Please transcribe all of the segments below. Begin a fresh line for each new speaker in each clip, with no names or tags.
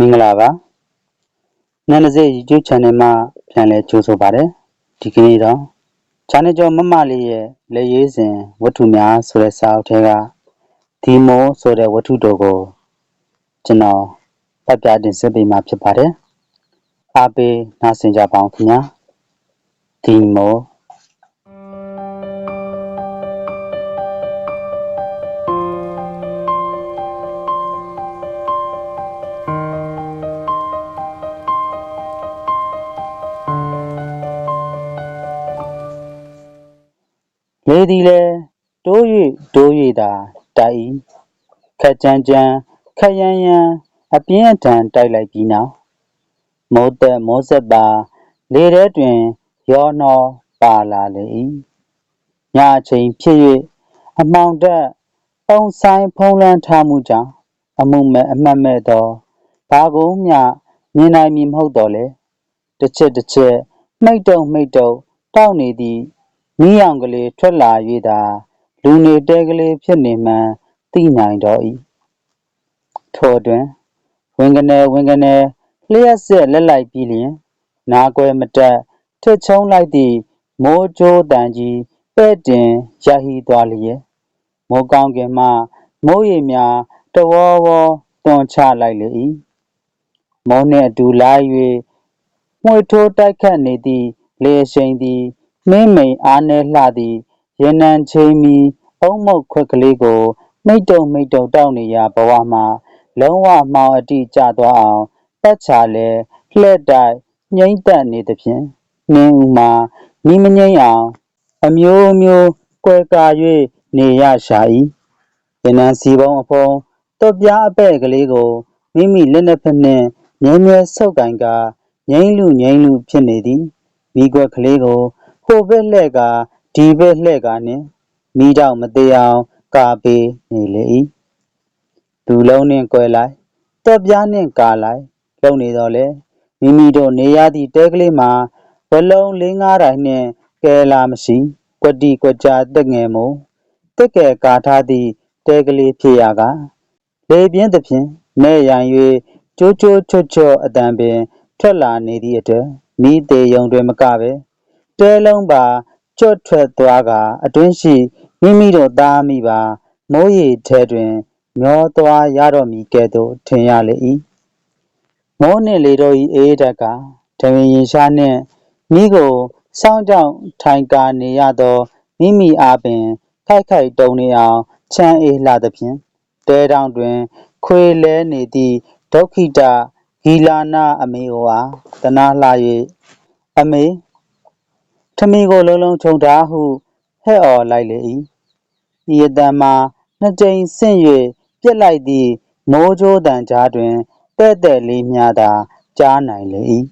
မင်္ဂလာပါနန္ဒစေ YouTube Channel မှာပြန်လည်ကြိုဆိုပါရစေဒီကနေ့တော့ Channel ကျော်မမလေးရဲ့လက်ရေးစဉ်ဝတ္ထုများဆိုတဲ့စာအုပ်ထဲကဒီမိုးဆိုတဲ့ဝတ္ထုတော်ကိုကျွန်တော်ဖတ်ပြတင်ဆက်ပေးမှာဖြစ်ပါတယ်အားပေးနားဆင်ကြပါအောင်ခင်ဗျာဒီမိုး လေသည်လဲတိုး၍တိုး၍သာတိုက်၏ခက်ကြမ်းကြမ်းခက်ရမ်းရမ်းအပြင်းအထန်တိုက်လိုက်ပြီးနောက်မိုးသက်မိုးဆက်ပါလေထဲတွင်ရောနှောပါလာလေ၏ညအချိန်ဖြစ်၍အမောင်တက်ပုံဆိုင်ဖုံးလန်းထားမှုကြောင့်အမှုမဲ့အမှတ်မဲ့သောဘာကုန်းမျှမြင်နိုင်မည်မဟုတ်တော့လေတစ်ချက်တစ်ချက်မိတ်တုံမိတ်တုံတောက်နေသည့် မိရောင်ကလေးထွက်လာ၍သာလူနေတဲကလေးဖြစ်နေမှန်းသိနိုင်တော့၏ထို့အတွင်ဝင်ကနေဝင်ကနေလျှက်ဆက်လက်လိုက်ပြီးလျင် နာကွယ်မတက်ထစ်ချုံလိုက်သည့်မိုးကြိုးတန်ကြီးပဲ့တင်ရဟီသွားလျက်မိုးကောင်းကင်မှမိုးရေများတဝေါဝေါတွန်ချလိုက်လေ၏မိုးနှင့်အတူလာ၍မှွေထိုးတိုက်ခတ်နေသည့်လေရှိန်သည် မင်းမိန်အားနှဲလှသည့်ရေနံချိန်မီအုံမုတ်ခွက်ကလေးကိုမိတ်တုံမိတ်တုံတောက်နေရဘဝမှာ လုံးဝမှောင်အတိကျသွားအောင်ပတ်ချာလဲလှဲ့တိုက်ငိမ့်သက်နေသဖြင့်နှင်းဦးမှာမိမငိမ့်အောင် အမျိုးမျိုးကွယ်ကာ၍နေရရှာ၏ရေနံစီပုံးအဖုံးတော့ပြားအပဲ့ကလေးကိုမိမိလက်နှစ်ဖက်နှင့်ငြင်းမြဲဆုပ်ကင်ကငိမ့်လူငိမ့်လူဖြစ်နေသည်မိကွက်ကလေးကို ဟိုဘက်လှဲ့ကဒီဘက်လှဲ့ကနှင့်မိတော့မသေးအောင်ကာပေးနေလေ၏လူလုံးနှင့်ကွဲလိုက်တော့ပြားနှင့်ကာလိုက်လုံနေတော့လေမိမိတို့နေရသည့်တဲကလေးမှာဘလုံးလေးငါးတိုင်နှင့်ကဲလာမရှိကွတိကွကြတက်ငယ်မို့တက်ကဲကာထားသည့်တဲကလေးဖြစ်ရကလေပြင်းသဖြင့်နဲ့ရန်၍ကြိုးကြိုးချွတ်ချွတ်အတန်ပင်ထွက်လာနေသည့်အတွက်မိသေးယုံတွင်မကပဲ တဲလုံးပါကြွတ်ထွက်သွားကအတွင်းရှိမိမိတို့သားမိပါမိုးရီထဲတွင်မျောသွားရတော့မည်ကဲ့သို့ထင်ရလေ၏မိုးနှင့်လေတို့၏အေးဓာတ်ကထမင်းရင်ရှားနှင့်မိကိုစောင်းကြောင်ထိုင်ကာနေရသောမိမိအားပင်ခိုက်ခိုက်တုံနေအောင်ချမ်းအေးလှသဖြင့်တဲတောင်တွင် ခွေလဲနေသည့်ဒုက္ခိတဂီလာနာအမေအိုအားတနာလှ၍အမေ ထမင်းကိုလုံးလုံးခြုံထားဟုဟဲ့အော်လိုက်လေ၏ဤအတန်မှာနှစ်ကြိမ်ဆင့်၍ပြက်လိုက်သည့်မိုးကြိုးတန်ကြားတွင်တဲ့တဲ့လေးများသာကြားနိုင်လေ၏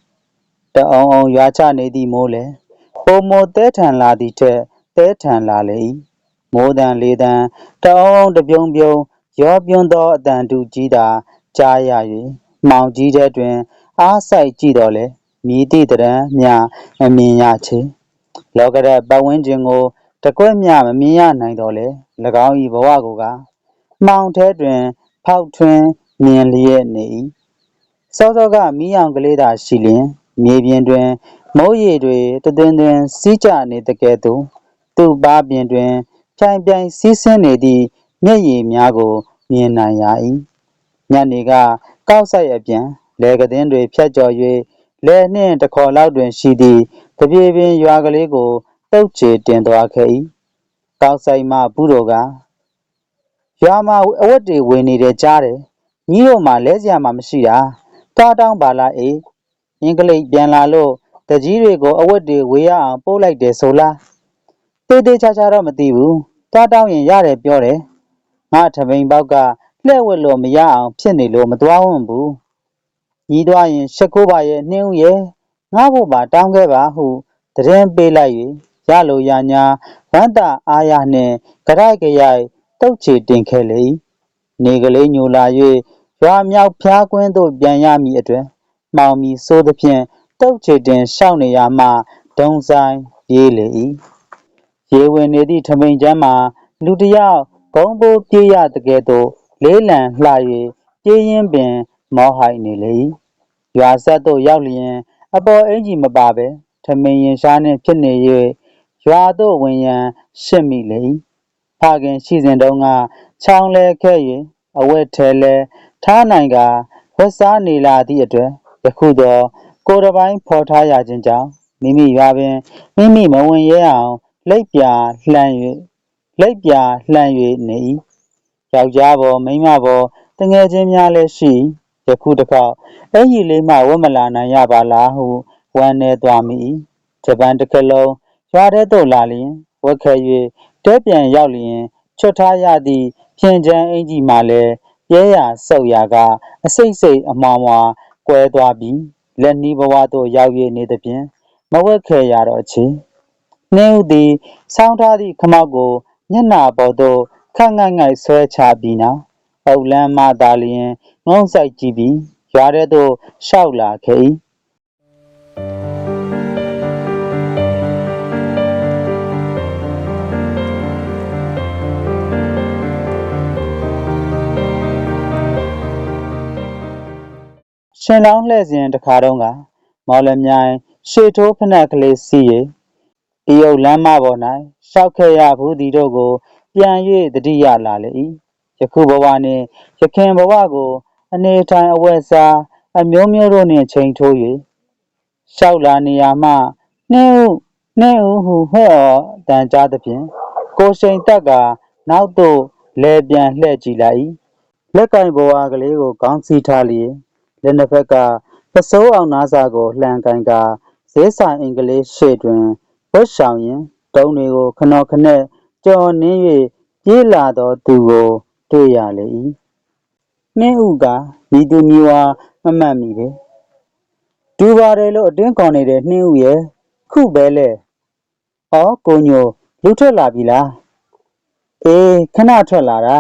တအောင်အောင်ရွာချနေသည့်မိုးလည်းပုံမတဲထန်လာသည့်ထက်တဲထန်လာလေ၏မိုးတန်လေးတန်တအောင်အောင်တပြုံပြုံရောပြွန်းသောအတန်တူကြီးသာကြားရ၍မောင်ကြီးတဲ့တွင် အားဆိုင်ကြည့်တော်လဲမြည်သည့်တရံမြမမြင်ရချေ လောကရပတ်ဝန်းကျင်ကိုတကွက်မြမမြင်ရနိုင်တော့လေ၎င်း၏ဘဝကိုကမှောင်ထဲတွင် ဖောက်ထွင်းမြင်လျက်နေ၏စောစောကမီးရောင်ကလေးသာရှိလျင်မြေပြင်တွင်မိုးရေတွေတသွင်းသွင်းစီးကျနေတကဲ့သို့သူ့ပါပြင်တွင်ဖြိုင်ပြိုင်စီးဆင်းနေသည့်မျက်ရည်များကို မြင်နိုင်ရ၏ညနေကကောက်ဆိုင်အပြန်လေကသင်းတွေဖြတ်ကျော်၍လဲနှင့်တခေါ်လောက်တွင်ရှိသည့် တပြေပင်ရွာကလေးကိုတုတ်ချေတင်သွားခဲ့၏ကောက်ဆိုင်မှဘူးတော်ကရွာမှာအဝတ်တွေဝင်နေတယ်ကြားတယ်ညီတို့မှလဲစရာမှမရှိတာတားတောင်းပါလားအေးအင်္ဂလိပ်ပြန်လာလို့တကြီးတွေကိုအဝတ်တွေဝေရအောင်ပို့လိုက်တယ်ဆိုလားတေးသေးချာချာတော့မသိဘူးတားတောင်းရင်ရတယ်ပြောတယ်ငါထမိန်ပေါက်ကလှဲ့ဝက်လို့မရအောင်ဖြစ်နေလို့မသွားဝန့်ဘူးညီးသွားရင်ရှက်ခိုးပါရဲ့နှင်းဦးရဲ့ ငါ့ဘုပါတောင်းခဲ့ပါဟုတရင်ပေးလိုက်၍ရလိုရညာဝမ်းတာအားရနှင့်ကြရိုက်ကြရိုက်တုတ်ချေတင်ခဲ့လေ၏နေကလေးညိုလာ၍ရွာမြောက်ဖျားကွင်းသို့ပြန်ရမည်အတွက်မှောင်မီဆိုးသဖြင့်တုတ်ချေတင်ရှောက်နေရမှဒုံဆိုင်ပြေးလေ၏ရေဝင်နေသည့်ထမိန်ချမ်းမှာလူတစ်ယောက်ဘုံဘိုးပြေးရတကယ်သို့လေးလံလှ၍ပြေးရင်ပင်မောဟိုက်နေလေ၏ရွာဆက်သို့ရောက်လျင် အပေါ်အင်ကြီးမပါပဲထမင်းရင်ရှားနှင့်ဖြစ်နေ၍ရွာသို့ဝင်ရန်ရှစ်မိလေ၏ဖခင်ရှိစဉ်တုန်းကချောင်းလဲခဲ့၍အဝတ်ထဲလဲထားနိုင်ကဝတ်စားနေလာသည့်အတွက်ယခုတော့ကိုယ်တစ်ပိုင်းဖော်ထားရခြင်းကြောင့်မိမိရွာပင်မိမိမဝင်ရဲအောင်လိပ်ပြာလှမ်း၍လိပ်ပြာလှမ်း၍နေ၏ယောက်ျားပေါ်မိန်းမပေါ်တငယ်ချင်းများလည်းရှိ ယခုတစ်ခေါက်အင်ကြီးလေးမှဝတ်မလာနိုင်ရပါလားဟုဝမ်းနေသွားမိ၏ဂျပန်တစ်ခလုံးရွာထဲသို့လာလျင်ဝတ်ခဲ၍တဲပြန်ရောက်လျင်ချွတ်ထားရသည့်ဖြင်ချမ်းအင်ကြီးမှလည်းပြဲရဆုပ်ရကအစိတ်စိတ်အမွားမွာကွဲသွားပြီးလက်နီးဘဝသို့ရောက်၍နေသဖြင့်မဝက်ခဲရတော့ချေနှင်းဦးသည်ဆောင်းထားသည့်ခမောက်ကိုမျက်နှာပေါ်သို့ခန့်ငိုက်ငိုက်ဆွဲချပြီးနောက်အုပ်လန်းမှသာလျင် ငုံဆိုင်ကြည့်ပြီးရွာထဲသို့ရှောက်လာခဲ့၏ရှင်လောင်းလှည့်စဉ်တခါတုန်းကမော်လမြိုင်ရှေထိုးဖနက်ကလေးစီး၍ဤယုတ်လမ်းမပေါ်၌ရှောက်ခဲ့ရဘူးသည်တို့ကို ပြန်၍တတိယလာလေ၏ယခုဘဝနှင့်ယခင်ဘဝကို အနေထိုင်အဝတ်စားအမျိုးမျိုးတို့နှင့်ချိန်ထိုး၍ရှောက်လာနေရမှနှင်းဥနှင်းဥဟုဟဲ့အော်တန်ကြားသဖြင့်ကိုယ်ရှိန်တက်ကနောက်သို့လဲပြန်လှည့်ကြည့်လိုက်၏လက်ကင်ဘဝကလေးကိုခေါင်းစည်းထားလျက်လက်နှစ်ဖက်ကပစိုးအောင်နားစာကိုလှန်ကန်ကဈေးဆိုင်အင်္ဂလိပ်ရှေ့တွင်ဝတ်ဆောင်ရင်တုံးတွေကိုခနော်ခနဲ့ကြော်နှင်း၍ပြေးလာသောသူကိုတွေ့ရလေ၏ နှင်းဥကမိသူမိဝါမမှတ်မိပဲဒူပါတယ်လို့အတွင်းကော်နေတဲ့နှင်းဥရဲ့ခုပဲလေဩကိုညိုလူထွက်လာပြီလားအေးခဏထွက်လာတာ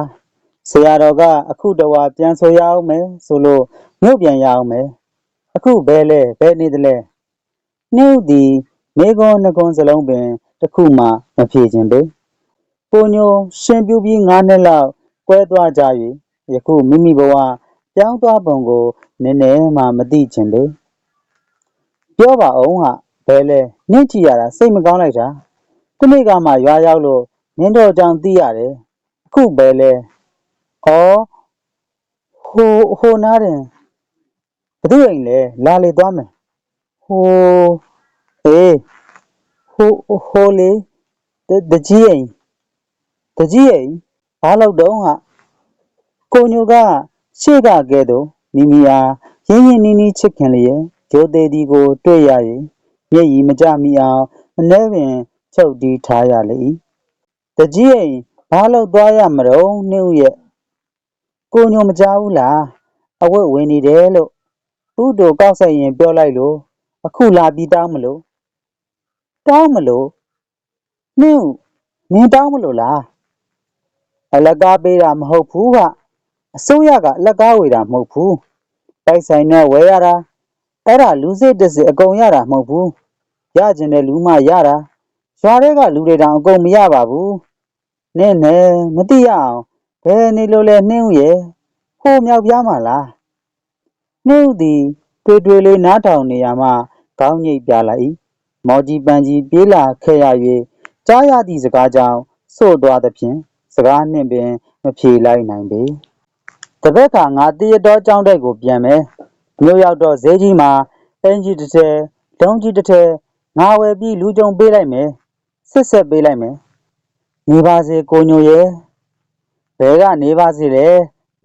ဆရာတော်ကအခုတဝါပြန်ဆိုရအောင်မယ်ဆိုလို့မြို့ပြန်ရအောင်မယ်အခုဘဲလဲဘဲနေတယ်လဲနှုတ်သည်မေကွန်နှကွန်စလုံးပင်တစ်ခုမှမဖြေခြင်းပေကိုညိုရှင်ပြူပြီး၅နှစ်လောက်ကွဲသွားကြ၍ ယခုမိမိဘဝပြောင်းသွားပုံကိုနည်းနည်းမှမသိခြင်းပေပြောပါအောင်ဟာဘဲလဲနှင့်ကြည့်ရတာစိတ်မကောင်းလိုက်တာခုနေ့ကမှရွာရောက်လို့နင်းတော်ကြောင့်သိရတယ်အခုဘဲလဲဩဟိုဟိုနားတင်ဘသူအိမ်လဲလာလေသွားမယ်ဟိုအေးဟိုဟိုလေတတကြီးအိမ်တကြီးအိမ်ဘာလို့တော့ဟာ ကိုညိုကရှေ့ကကဲတော့မိမိအားရင်းရင်းနှီးနှီးချစ်ခင်လျက်ဂျိုသေးဒီကိုတွေ့ရရင်မျက်ရည်မကျမိအောင်အနှဲပင်ချုပ်တီးထားရလေ၏တကြီးအိမ်ဘာလို့သွားရမလို့နှင်းဦးရဲ့ကိုညိုမကြောက်ဘူးလားအဝတ်ဝင်နေတယ်လို့သူ့တို့ကောက်ဆက်ရင်ပြောလိုက်လို့အခုလာပြီးတောင်းမလို့တောင်းမလို့နှင်းဦးနင်းတောင်းမလို့လားအလကားပေးတာမဟုတ်ဘူးက အစိုးရကအလကားဝေတာမဟုတ်ဘူးပိုက်ဆိုင်နဲ့ဝယ်ရတာအဲ့ဒါလူစစ်တစ်စစ်အကုန်ရတာမဟုတ်ဘူးရကျင်တဲ့လူမှရတာရွာတွေကလူတွေတောင်အကုန်မရပါဘူးနင်းနဲ့မသိရအောင်ဘယ်နေလို့လဲနှင်းဦးရဲ့ဟိုမြောက်ပြားမှာလားနှုတ်သည်တွေ့တွေ့လေးနားထောင်နေရမှခေါင်းညိတ်ပြလိုက်၏မော်ကြီးပန်းကြီးပြေးလာခဲ့ရ၍ကြားရသည့်စကားကြောင့်ဆို့သွားသဖြင့်စကားနှင့်ပင်မဖြေလိုက်နိုင်ပေ တပတ်ကငါတရတော်ကြောင်းတဲ့ကိုပြန်မယ်မြို့ရောက်တော့ဈေးကြီးမှာအင်ကြီးတစ်ထည်ဒုံးကြီးတစ်ထည်ငါဝယ်ပြီးလူကြုံပေးလိုက်မယ်စစ်ဆက်ပေးလိုက်မယ်နေပါစေကိုညိုရဲ့ဘဲကနေပါစေလေ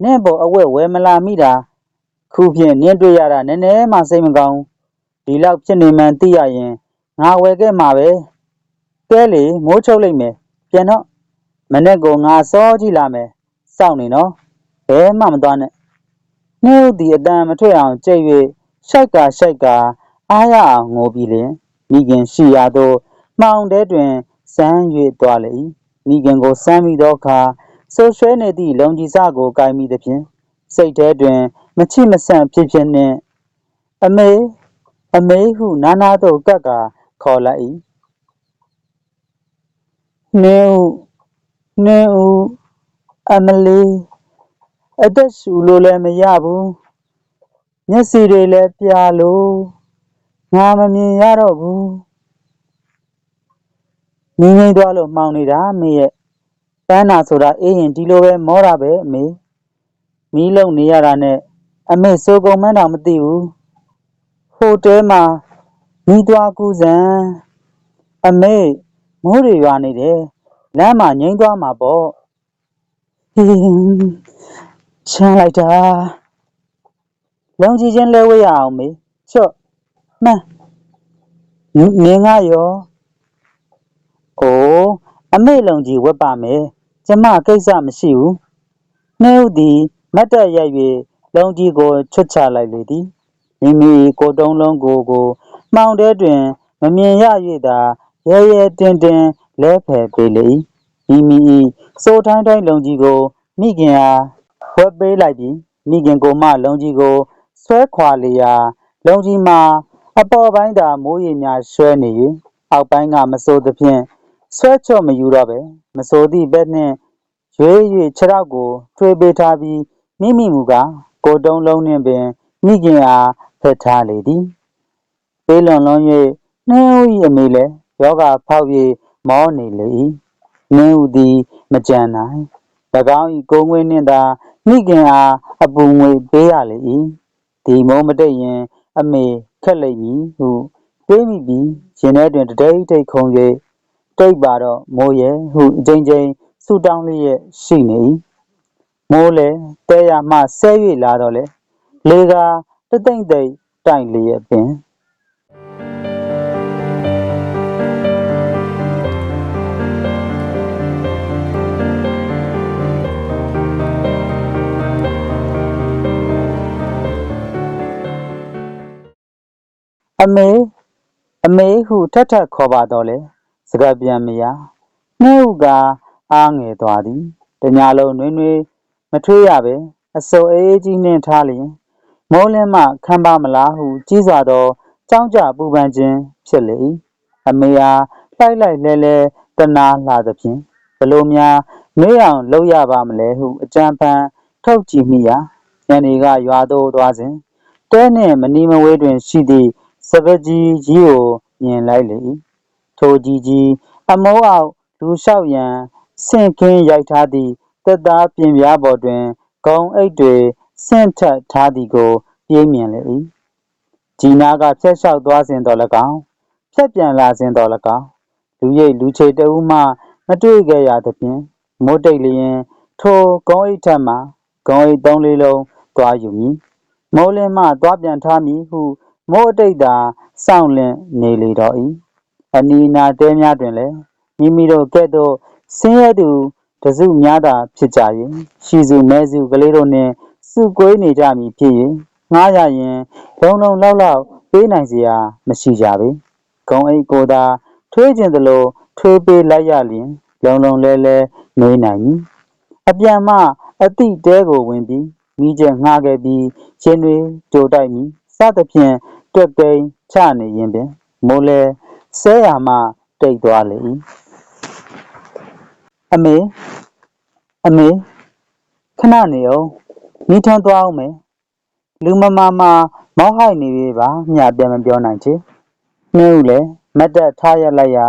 နင့်ပေါ်အဝက်ဝယ်မလာမိတာခုဖြင့်နင်းတွေ့ရတာနည်းနည်းမှစိတ်မကောင်းဘူးဒီလောက်ဖြစ်နေမှန်းသိရရင်ငါဝယ်ခဲ့မှာပဲကဲလေမိုးချုပ်လိုက်မယ်ပြန်တော့မနေ့ကငါစောကြည့်လာမယ်စောင့်နေနော် ဘဲမှမသွားနဲ့နှုတ်ဒီအတန်မထွက်အောင်ကြိတ်၍ရှိုက်ကရှိုက်ကအားရအောင်ငိုပြီးလျင်မိခင်ရှိရာသို့မှောင်တဲတွင်စမ်း၍သွားလေ၏မိခင်ကိုစမ်းမိသောအခါဆိုးရွှဲနေသည့်လုံကြီးစကိုကိုင်မိသဖြင့်စိတ်ထဲတွင် မချိမဆန့်ဖြစ်ဖြစ်နှင့်အမေအမေဟုနာနာသို့ကပ်ကာခေါ်လိုက်၏နှင်းဦးနှင်းဦးအမလီ အသက်ရှူလို့လည်းမရဘူးမျက်စိတွေလည်းပြာလို့ငါမမြင်ရတော့ဘူးငင်းငိမ့်သွားလို့မှောင်နေတာအမေရဲ့ပန်းနာဆိုတာအေးရင်ဒီလိုပဲမောတာပဲအမေမီးလုံနေရတာနဲ့အမေစိုးကုန်မှန်းတော့မသိဘူးဟိုတဲမှာမီးသွားကူးစံအမေမိုးတွေရွာနေတယ်လမ်းမှာငိမ့်သွားမှာပေါ့ဟင်း ချမ်းလိုက်တာလုံကြီးချင်းလဲဝဲရအောင်မေချော့မှန်းနင်းငါရောအိုးအမေလုံကြီးဝက်ပါမယ်ကျမကိစ္စမရှိဘူးနှဲဥသည်မတ်တက်ရိုက်၍လုံကြီးကိုချွတ်ချလိုက်လေသည်မိမိကိုယ်တုံးလုံးကိုကိုမှောင်တဲတွင်မမြင်ရ၍သာရဲရဲတင်းတင်းလဲဖယ်ပေးလေ၏မိမိ၏စိုးထိုင်းထိုင်းလုံကြီးကိုမိခင်အား ဝက်ပေးလိုက်ပြီးမိခင်ကိုမှလုံကြီးကိုဆွဲခွာလေရာလုံကြီးမှာအပေါ်ပိုင်းသာမိုးရေများရွှဲနေ၍အောက်ပိုင်းကမစိုးသဖြင့်ဆွဲချော့မယူတော့ပဲမစိုးသည့်ဘက်နှင့်ရွေး၍ခြေထောက်ကိုထွေပေးထားပြီးမိမိမူကကိုယ်တုံးလုံးနှင့်ပင်မိခင်အားဖက်ထားလေသည်ပေးလွန်လွန်၍နှင်းဦး၏အမေလည်းယောဂဖောက်၍မောနေလေ၏နှင်းဦးသည်မကြံနိုင်၎င်း၏ကိုယ်ငွေနှင့်သာ မိခင်အားအပူငွေပေးရလေ၏ဒီမုံမတိတ်ရင် အမေခက်လိမ့်မည်ဟုတွေးမိပြီးရင်ထဲတွင်တတိတ်တိတ်ခုံ၍တိတ်ပါတော့မိုးရဲ့ဟုအချိန်ချင်းဆူတောင်းလျက်ရှိနေ၏မိုးလည်းတဲရမှဆဲ၍လာတော့လေလေကတသိမ့်သိမ့်တိုင်လျက်ပင် အမေအမေဟုထပ်ထပ်ခေါ်ပါတော့လေစကားပြန်မရနှဲ့ဥကအားငယ်သွားသည်တညာလုံးနှွေးနှွေးမထွေးရပဲအစုံအေးကြီးနှင်းထားလျင်မိုးလင်းမှခံပါမလားဟုကြီးစွာသောကြောင်းကြပူပန်ခြင်းဖြစ်လေ၏အမေအားလိုက်လိုက်လဲလဲတနာလာသဖြင့်ဘလို့များမေးအောင်လုပ်ရပါမလဲဟုအကြံဖန်ထုတ်ကြည့်မိရာညနေကရွာသို့သွားစဉ်တဲနှင့်မနီမဝေးတွင်ရှိသည့် စပကြီးကြီးကို မြင်လိုက်လေ၏ထိုကြီးကြီး အမိုးအောက် လူလျှောက်ရန် ဆင့်ခင်းရိုက်ထားသည့်တက်သားပြင်ပြားပေါ်တွင် ဂုံအိတ်တွေ ဆင့်ထက်ထားသည်ကို ပြေးမြင်လေ၏ဂျီနာကဖျက်လျှောက်သွားစဉ်တော်၎င်း ဖြတ်ပြန်လာစဉ်တော်၎င်း လူရိပ်လူချေတဦးမှ မတွေ့ခဲ့ရသဖြင့် မိုးတိတ်လျင် ထိုဂုံအိတ်ထက်မှ ဂုံအိတ်သုံးလေးလုံး သွားယူမည် မိုးလင်းမှ သွားပြန်ထားမည်ဟု မိုးအတိတ်သာစောင့်လင့်နေလေတော့၏အနီးနာတဲများတွင်လည်းမိမိတို့ကဲ့သို့ဆင်းရဲသူတစုများသာဖြစ်ကြ၍ရှီစုမဲစုကလေးတို့နှင့်စုကွေးနေကြမည်ဖြစ်၍ငှားရရင်လုံလုံလောက်လောက်ပေးနိုင်စရာမရှိကြပေဂုံအိတ်ကိုသာထွေးခြင်းသလိုထွေးပေးလိုက်ရလျင်လုံလုံလဲလဲနေနိုင်မည်အပြန်မှအတိတဲကိုဝင်ပြီးမိချက်ငှားခဲ့ပြီးရှင်တွေကြိုတိုက်မည်စသဖြင့် တွက်ကိန်းချနေရင်ပင်မိုးလဲဆဲရမှတိတ်သွားလေ၏အမေအမေခဏနေအောင်မိထွန်းသွားအောင်မယ်လူမမာမာမောက်ဟိုက်နေပြီပါမြပြန်မပြောနိုင်ချေနှင်းဦးလည်းမတ်တက်ထားရလိုက်ရာ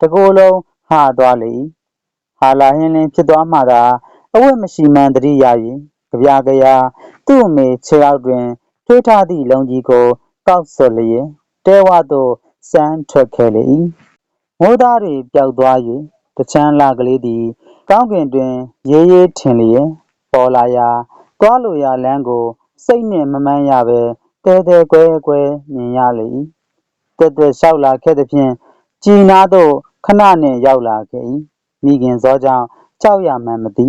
တကိုယ်လုံးဟာသွားလေ၏ဟာလာဟင်းလင်းဖြစ်သွားမှသာအဝတ်မရှိမှန်တတိရ၍ကြပြကြရာသူ့အမေခြေအောက်တွင်ထွေးထားသည့်လုံကြီးကို ကောက်ဆွလျက်တဲဝသို့စမ်းထွက်ခဲ့လေ၏မိုးသားတွေပျောက်သွား၍တချမ်းလာကလေးသည် ကောင်းကင်တွင် ရေးရေးထင်လျက်ပေါ်လာရာသွားလိုရာလမ်းကိုစိတ်နှင့်မမှန်းရပဲတဲတဲကွဲကွဲမြင်ရလေ၏တွတ်တွတ်လျှောက်လာခဲ့သဖြင့်ကြည်နာသို့ခဏနှင့်ရောက်လာခဲ့၏မိခင်စောကြောင့်ကြောက်ရမှန်းမသိ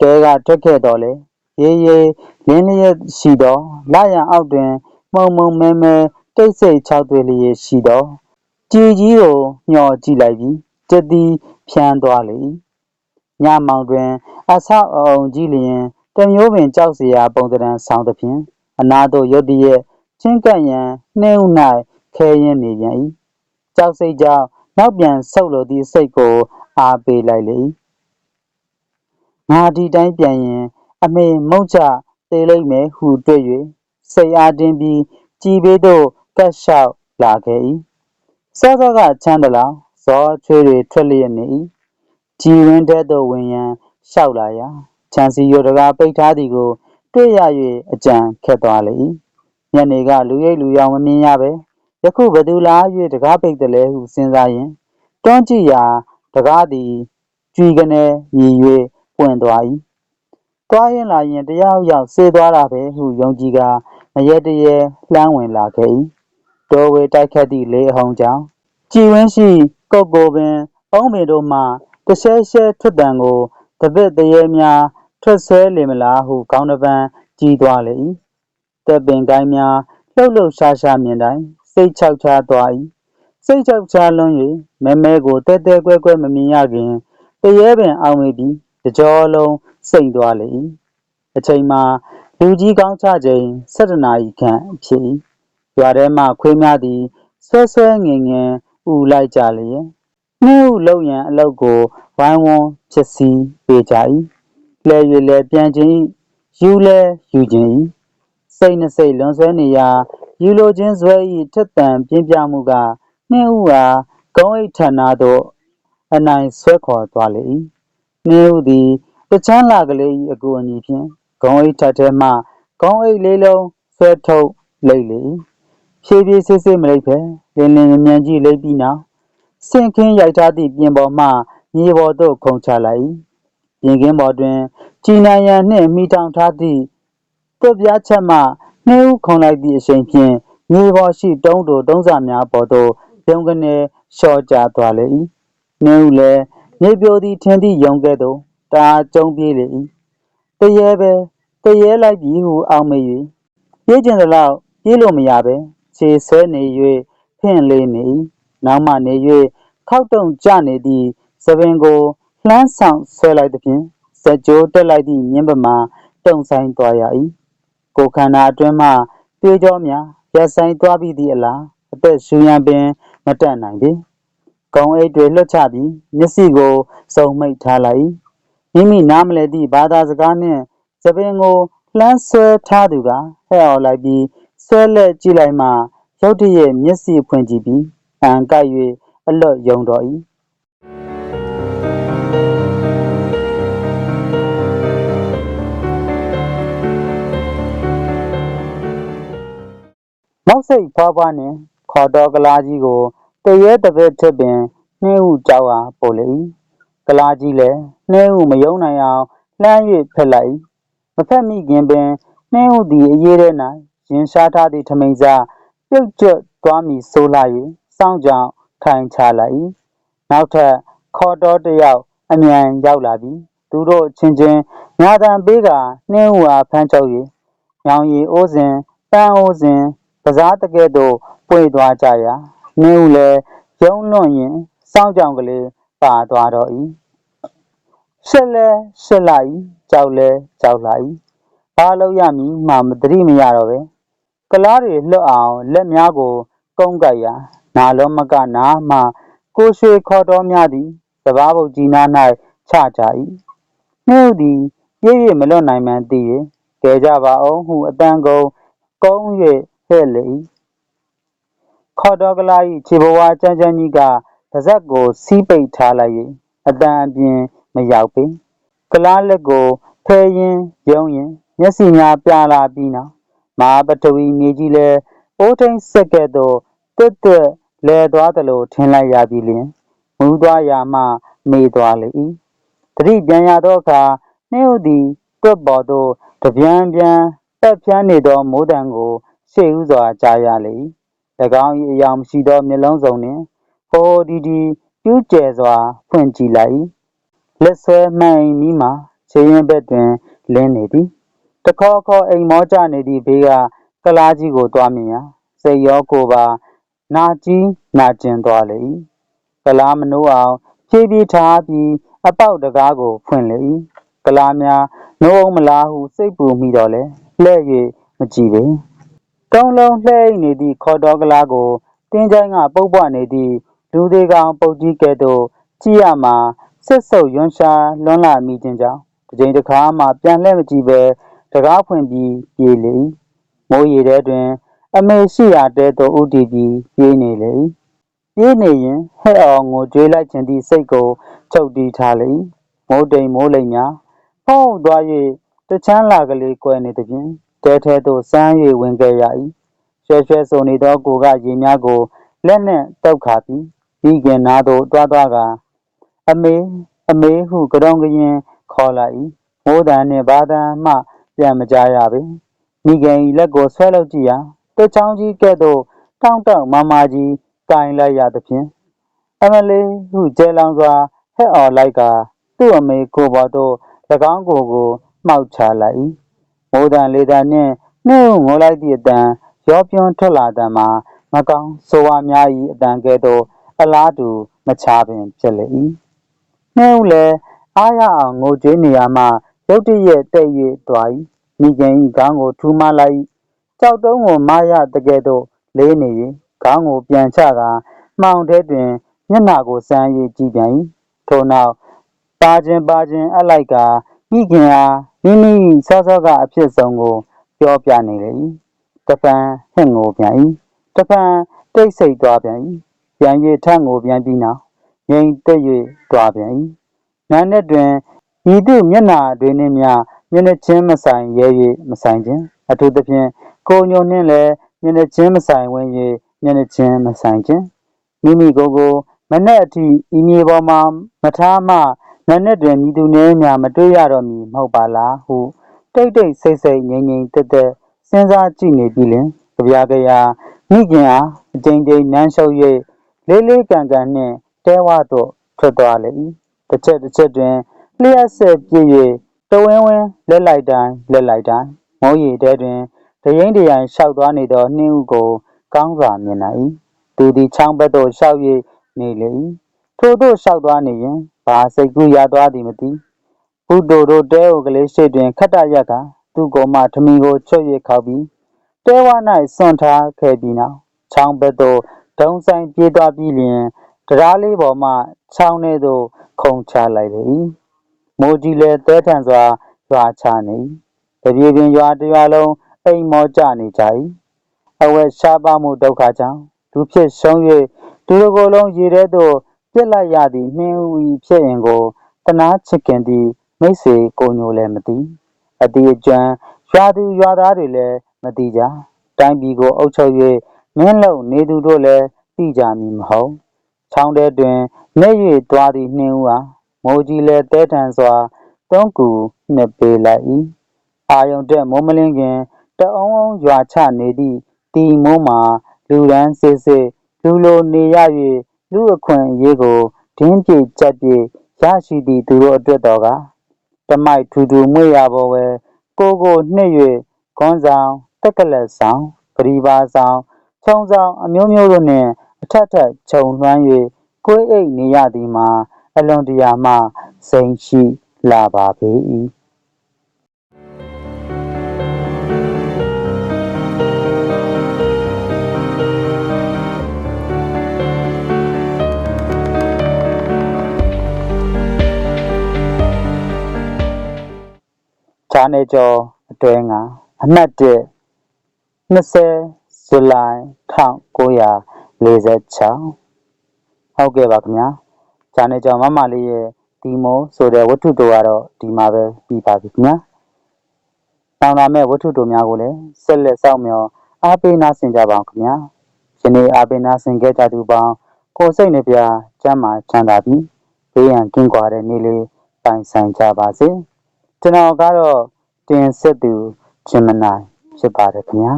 တဲကထွက်ခဲ့တော့လေရေးရေးလင်းလျက်ရှိသောလာရန်အောက်တွင် မှုံမှုံမဲမဲတိတ်ဆိတ်ခြောက်သွေးလျက်ရှိသောကြည်ကြီးကိုညှော်ကြည့်လိုက်ပြီးကြက်သည်ဖြန်းသွားလေ၏ညမောင်တွင်အဆောက်အအုံကြီးလျင်တမျိုးပင်ကြောက်เสียပုံတံဆောင်သဖြင့်အနာသို့ရုတ်တရက်ချင်းကပ်ရန်နှင်းဥ၌ခဲရင်နေပြန်၏ကြောက်စိတ်ကြောင့်နောက်ပြန်ဆုတ်လိုသည့်စိတ်ကိုအားပေးလိုက်လေ၏ငါဒီတိုင်းပြန်ရင်အမေမုတ်ချသေးလိမ့်မယ်ဟုတွေ့၍ စိတ်အားတင်းပြီးကြည်ပေးသို့ကတ်လျှောက်လာခဲ့၏စောစောကချမ်းသလောက်ဇောချွေးတွေထွက်လျက်နေ၏ကြည်ဝင်းတဲ့သို့ဝင်ရန်လျှောက်လာရာချန်စီရိုတကားပိတ်ထားသည်ကို တွေ့ရ၍အကြံခက်သွားလေ၏ညနေကလူရိပ်လူရောင်မမြင်ရပဲယခုဘသူလား၍တကားပိတ်တယ်လဲဟုစဉ်းစားရင်တွန်းကြည့်ရာတကားသည်ကြွီကနေမြည်၍ပွင့်သွား၏သွားရင်လာရင်တယောက်ယောက်ဆေးသွားတာပဲဟုယုံကြည်က မရဲတရဲလှမ်းဝင်လာခဲ့၏တော်ဝေတိုက်ခတ်သည့်လေအဟုန်ကြောင့်ကြည်ဝင်းရှိကုတ်ကိုပင်အုံးပင်တို့မှတရှဲရှဲထွက်တံကိုတပည့်တရေများထွက်ဆဲလေမလားဟုခေါင်းတစ်ပန်းကြီးသွားလေ၏တပ်ပင်ကိုင်းများလှုပ်လှုပ်ရှားရှားမြင်တိုင်းစိတ်ချောက်ချားသွား၏စိတ်ချောက်ချားလွန်း၍မဲမဲကိုတဲတဲကွဲကွဲမမြင်ရခင်တရေပင်အောင်မိပြီးတကြောလုံးစိတ်သွားလေ၏အချိန်မှာ လူကြီးကောင်းချချိန်7နာရီခန့်ဖြစ်၏ရွာထဲမှခွေးများသည်ဆွဲဆွဲငင်ငင်ဥလိုက်ကြလျင်နှင်းဥလုံရန်အလုတ်ကိုဝိုင်းဝန်းဖြစ်စီပေးကြ၏လဲ၍လဲပြန်ခြင်း၏ယူလဲယူခြင်း၏စိတ်နှစိတ်လွန်ဆွဲနေရာယူလိုခြင်းဇွဲ၏ထက်တန်ပြင်းပြမှုကနှင်းဥအားကုန်းအိတ်ဌာနသို့အနိုင်ဆွဲခေါ်သွားလေ၏နှင်းဥသည်တချမ်းလာကလေး၏အကူအညီဖြင့် ဂုံအိတ်ထက်ထဲမှဂုံအိတ်လေးလုံးဆွဲထုတ်လိမ့်လေ၏ဖြည်းဖြည်းစစ်စစ်မလိမ့်ပဲလင်းလင်းမြန်ကြည့်လိမ့်ပြီးနောက်ဆင့်ခင်းရိုက်ထားသည့်ပြင်ပေါ်မှမြေပေါ်သို့ခုန်ချလိုက်၏ပြင်ကင်းပေါ်တွင်ကြည်နံရံနှင့်မိထောင်ထားသည့်သွက်ပြားချက်မှနှင်းဦးခုန်လိုက်သည့်အချိန်ဖြင့်မြေပေါ်ရှိတုံးတို့တုံးစာများပေါ်သို့ပြုံးကနေလျှော့ကျသွားလေ၏နှင်းဦးလည်းမြေပြိုသည်ထင်းသည့်ယုံကဲ့သို့တအားကျုံပြေးလေ၏တရေပဲ တရေလိုက်ပြီဟုအောက်မေ့၍ပြေးကျင်သလောက်ပြေးလို့မရပဲခြေဆွဲနေ၍ဖင့်လေးနေ၏နောက်မှနေ၍ခောက်တုံကျနေသည့်သပင်ကိုလှမ်းဆောင်ဆွဲလိုက်သည်ဖြင့်စကြိုးတက်လိုက်သည့်မြင်းပမာတုံဆိုင်သွားရ၏ကိုခန္ဓာအတွင်းမှပြေးကြောများရက်ဆိုင်သွားပြီးသည့်အလားအသက်ရှူရန်ပင်မတက်နိုင်ပေကုံအိတ်တွေလွတ်ချပြီးမျက်စိကိုစုံမိတ်ထားလိုက်မိမိနားမလဲသည့်ဘာသာစကားနှင့် သပင်ကိုလှမ်းဆွဲထားသူကဟဲ့အောင်လိုက်ပြီးဆွဲလက်ကြည့်လိုက်မှရုတ်တရက်မျက်စိဖွင့်ကြည့်ပြီးအံကိုက်၍အလွတ်ယုံတော်၏မောက်စိတ်ဖွားဖွားနှင့်ခေါ်တော်ကလားကြီးကိုတရဲတပည့်ထစ်ပင်နှင်းဟုကြောက်အားပို့လေ၏ကလားကြီးလည်းနှင်းဟုမယုံနိုင်အောင်လှမ်း၍ဖက်လိုက်၏ မဖက်မိခင်ပင်နှင်းဟုသည်အရေးထဲ၌ရင်ရှားထားသည့်ထမိန်စားပြုတ်ကျွတ်သွားမည်ဆိုလာ၍စောင့်ကြောင်ထိုင်ချလိုက်၏နောက်ထပ်ခေါ်တော်တယောက်အမြန်ရောက်လာပြီးသူတို့ချင်းချင်းညာတံပေးကနှင်းဟုအားဖမ်းချုပ်၍ညောင်ရီအိုးစဉ်ပန်းအိုးစဉ်ကစားတကဲ့သို့ပွေသွားကြရာနှင်းဟုလည်းယုံလွန့်ရင်စောင့်ကြောင်ကလေးပါသွားတော့၏ ရှက်လဲရှက်လိုက်ကြောက်လဲကြောက်လိုက်ဘာလို့ရမည်မှမသတိမရတော့ပဲကလားတွေလွတ်အောင်လက်များကို ကုန်းကပ်ရာနာလုံးမကနာမှကိုရွှေခေါ်တော်များသည်စဘာဘုတ်ကြီးနား၌ချကြ၏နှင်းဟုသည်ပြည့်ရမလွတ်နိုင်မှန်းသိ၍ကဲကြပါအောင်ဟုအတန်ကုန်ကုန်း၍ဟဲ့လေ၏ခေါ်တော်ကလာ၏ခြေဘဝချမ်းချမ်းကြီးကပါဇက်ကိုစီးပိတ်ထားလိုက်၍အတန်အပြင် မရောက်ပေကလားလက်ကိုဖဲရင်ယုံရင်မျက်စိများပြလာပြီးနောက်မဟာပထဝီမြေကြီးလဲအိုးထိန်ဆက်ကဲ့သို့တွတ်တွတ်လဲသွားသလိုထင်လိုက်ရပြီးလျင်မူးသွားရာမှမေးသွားလေ၏တတိပြန်ရသောအခါနှင်းဥသည်တွတ်ပေါ်သို့တပြန်ပြန်တက်ဖြန်းနေသောမိုးတံကိုရှေ့ဥစွာကြားရလေ၏၎င်း၏အယောင်မရှိသောမျက်လုံးစုံနှင့်ဟိုဒီဒီပြူးကျဲစွာဖွင့်ကြည့်လိုက် လက်ဆွဲမှန်မိမှခြေရင်ဘက်တွင်လင်းနေသည်တခေါခေါအိမ်မောကြနေသည့်ဘေးကကလားကြီးကိုတွားမြင်ရာစိတ်ရောကိုယ်ပါနာကြီးနာကျင်သွားလေ၏ကလားမနိုးအောင်ဖြည်းဖြည်းထားပြီးအပေါက်တကားကိုဖွင့်လေ၏ကလားများနိုးအောင်မလားဟုစိတ်ပူမိတော့လေလှဲ့၍မကြည့်ပေတုံးလုံးလှဲ့နေသည့်ခေါ်တော်ကလားကိုတင်းချိုင်းကပုတ်ပွနေသည့်လူသေးကောင်ပုတ်ကြီးကဲ့သို့ကြည့်ရမှာ ဆက်ဆုပ်ရွံရှာလွန်းလာမိခြင်းကြောင့်တစ်ချိန်တစ်ခါမှပြန်လှည့်မကြည့်ပဲတကားဖွင့်ပြီးပြေးလေ၏မိုးရေထဲတွင် အမေရှိရာတဲသို့ဥတီပြီးပြေးနေလေ၏ပြေးနေရင်ဟဲ့အောင်ငိုကြွေးလိုက်ခြင်းသည့်စိတ်ကိုချုပ်တီးထားလေ၏မိုးတိမ်မိုးလိမ်များဖုံးသွား၍တချမ်းလာကလေးကွယ်နေသည်ဖြင့်တဲထဲသို့စမ်း၍ဝင်ခဲ့ရ၏ရွှဲရွှဲဆိုနေသောကိုကရေများကိုလက်နှင့်တောက်ခါပြီးပြီးခင်နာသို့တွားတွားက အမေအမေဟုကရုံကရင်ခေါ်လိုက်၏မိုးတန်နှင့်ဘာတန်မှပြန်မကြရပေမိခင်၏လက်ကိုဆွဲလုပ်ကြည့်ရာတချောင်းကြီးကဲ့သို့တောင့်တောင့်မာမာကြီးကင်လိုက်ရသဖြင့်အမလေးဟုကျဲလောင်စွာဟဲ့အော်လိုက်ကသူ့အမေကိုပေါ်သို့၎င်းကိုယ်ကိုမှောက်ချလိုက်၏မိုးတန်လေတန်နှင့်နှင်းငိုလိုက်သည့်အတန်ရောပြွန်းထွက်လာတံမှာမကောင်းဆိုဝါများ၏အတန်ကဲ့သို့အလားတူမချပင်ဖြစ်လေ၏ နှင်းလည်းအားရအောင်ငိုကြွေးနေရမှရုတ်တရက်တိတ်၍သွား၏မိခင်၏ခေါင်းကိုထူမလိုက်၏ကြောက်တုံးကိုမရတကယ်သို့လေးနေ၍ခေါင်းကိုပြန်ချကာမှောင်ထဲတွင်မျက်နှာကိုစမ်း၍ကြည့်ပြန်၏ထို့နောက်ပါခြင်းပါခြင်းအလိုက်ကမိခင်အားမိမိစောစောကအဖြစ်ဆုံးကိုပြောပြနေလေ၏တပံဟင့်ငိုပြန်၏တပံတိတ်ဆိတ်သွားပြန်၏ပြန်၍ထငိုပြန်ပြီးနောက် ငြိမ်သက်၍သွားပြန်၏နာနဲ့တွင်ဤသို့မျက်နှာတွင်နှင့်မျှမျက်နှာချင်းမဆိုင်ရဲ၍မဆိုင်ခြင်းအထူးသဖြင့်ကိုညုံနှင့်လည်းမျက်နှာချင်းမဆိုင်ဝင်၍မျက်နှာချင်းမဆိုင်ခြင်းမိမိကိုယ်ကိုမနဲ့အထိဤမြေပေါ်မှာမထားမှနာနဲ့တွင်မြည်သူနှင့်များမတွေ့ရတော့မည်မဟုတ်ပါလားဟုတိတ်တိတ်ဆိတ်ဆိတ်ငြိမ်ငြိမ်သက်သက်စဉ်းစားကြည့်နေပြီလင်ကြပြားကြရာမိခင်အားအကြိမ်ကြိမ်နမ်းရှုပ်၍လေးလေးကန်ကန်နှင့် တဲဝသို့ထွက်သွားလေ၏တစ်ချက်တစ်ချက်တွင်လျှက်ဆက်ပြည့်၍တဝင်းဝင်းလက်လိုက်တိုင်းလက်လိုက်တိုင်းမိုးရီတဲတွင်တရင်တရိုင်လျှောက်သွားနေသောနှင်းဥကိုကောင်းစွာမြင်နိုင်၏သူသည်ချောင်းဘက်သို့လျှောက်၍နေလေ၏ထို့သို့လျှောက်သွားနေရင်ဘာစိတ်ကူးရသွားသည်မသိဘုဒ္ဓတို့တဲအိုကလေးရှိတွင်ခတ်တရက်ကသူ့ကိုယ်မှထမီကိုချွတ်၍ခောက်ပြီးတဲဝ၌စွန့်ထားခဲ့ပြီးနောက်ချောင်းဘက်သို့ဒုံဆိုင်ပြေးသွားပြီးလျင် တရားလေးပေါ်မှချောင်းထဲသို့ခုန်ချလိုက်လေ၏မိုးကြီးလည်းတဲထန်စွာရွာချနေ၏တပြေပင်ရွာတစ်ရွာလုံးအိမ်မောကြနေကြ၏အဝက်ရှားပါမှုဒုက္ခကြောင့်လူဖြစ်ရှုံး၍သူတို့ကိုယ်လုံးရေထဲသို့ပြစ်လိုက်ရသည့်နှင်းဦး၏ဖြစ်ရင်ကိုတနာချစ်ခင်သည့်မိတ်ဆွေကိုညိုလည်းမသိအတီးအကျွမ်းရွာသူရွာသားတွေလည်းမသိကြတိုင်းပြည်ကိုအုပ်ချုပ်၍မင်းလုံနေသူတို့လည်းသိကြမည်မဟုတ် ချောင်းထဲတွင်နေ၍သွားသည့်နှင်းဦးဟာမိုးကြီးလည်းတဲထန်စွာတွန်းကူနှစ်ပေးလိုက်၏အာယုန်တက်မိုးမလင်းခင်တအုံးအုံးရွာချနေသည့်တီမိုးမှာလူရန်စစ်စစ်လူလိုနေရ၍လူအခွင့်အရေးကိုဒင်းပြေကြက်ပြေရရှိသည့်သူတို့အတွက်တော်ကတမိုက်ထူထူမွေရပေါ်ဝဲကိုကိုနှစ်၍ခွန်ဆောင်တက်ကလက်ဆောင်ပရိပါဆောင်ခြုံဆောင်အမျိုးမျိုးတို့နှင့် အထက်ထက်ခြုံလွှမ်း၍ကိုယ်အိတ်နေရသည်မှာ အလွန်တရာမှ စိန်ရှိလာပါပေ၏ဂျာနယ်ကျော်အတွဲငါအမှတ်1 20ဇူလိုင် 1946ဟုတ်ကဲ့ပါခင်ဗျာဂျာနယ်ကျော်မမလေးရဲ့ဒီမိုးဆိုတဲ့ဝတ္ထုတို့ကတော့ဒီမှာပဲပြီးပါပြီခင်ဗျာတောင်းလာမဲ့ဝတ္ထုတို့များကိုလည်းဆက်လက်စောင့်မျှော်အားပေးနာဆင်ကြပါအောင်ခင်ဗျာယနေ့အားပေးနာဆင်ခဲ့ကြသူပေါင်းကိုယ်စိတ်နှပြကျမ်းမာချမ်းသာပြီးဘေးရန်ကင်းကွာတဲ့နေ့လေးပိုင်ဆိုင်ကြပါစေကျွန်တော်ကတော့တင်ဆက်သူဂျင်မနိုင်ဖြစ်ပါတယ်ခင်ဗျာ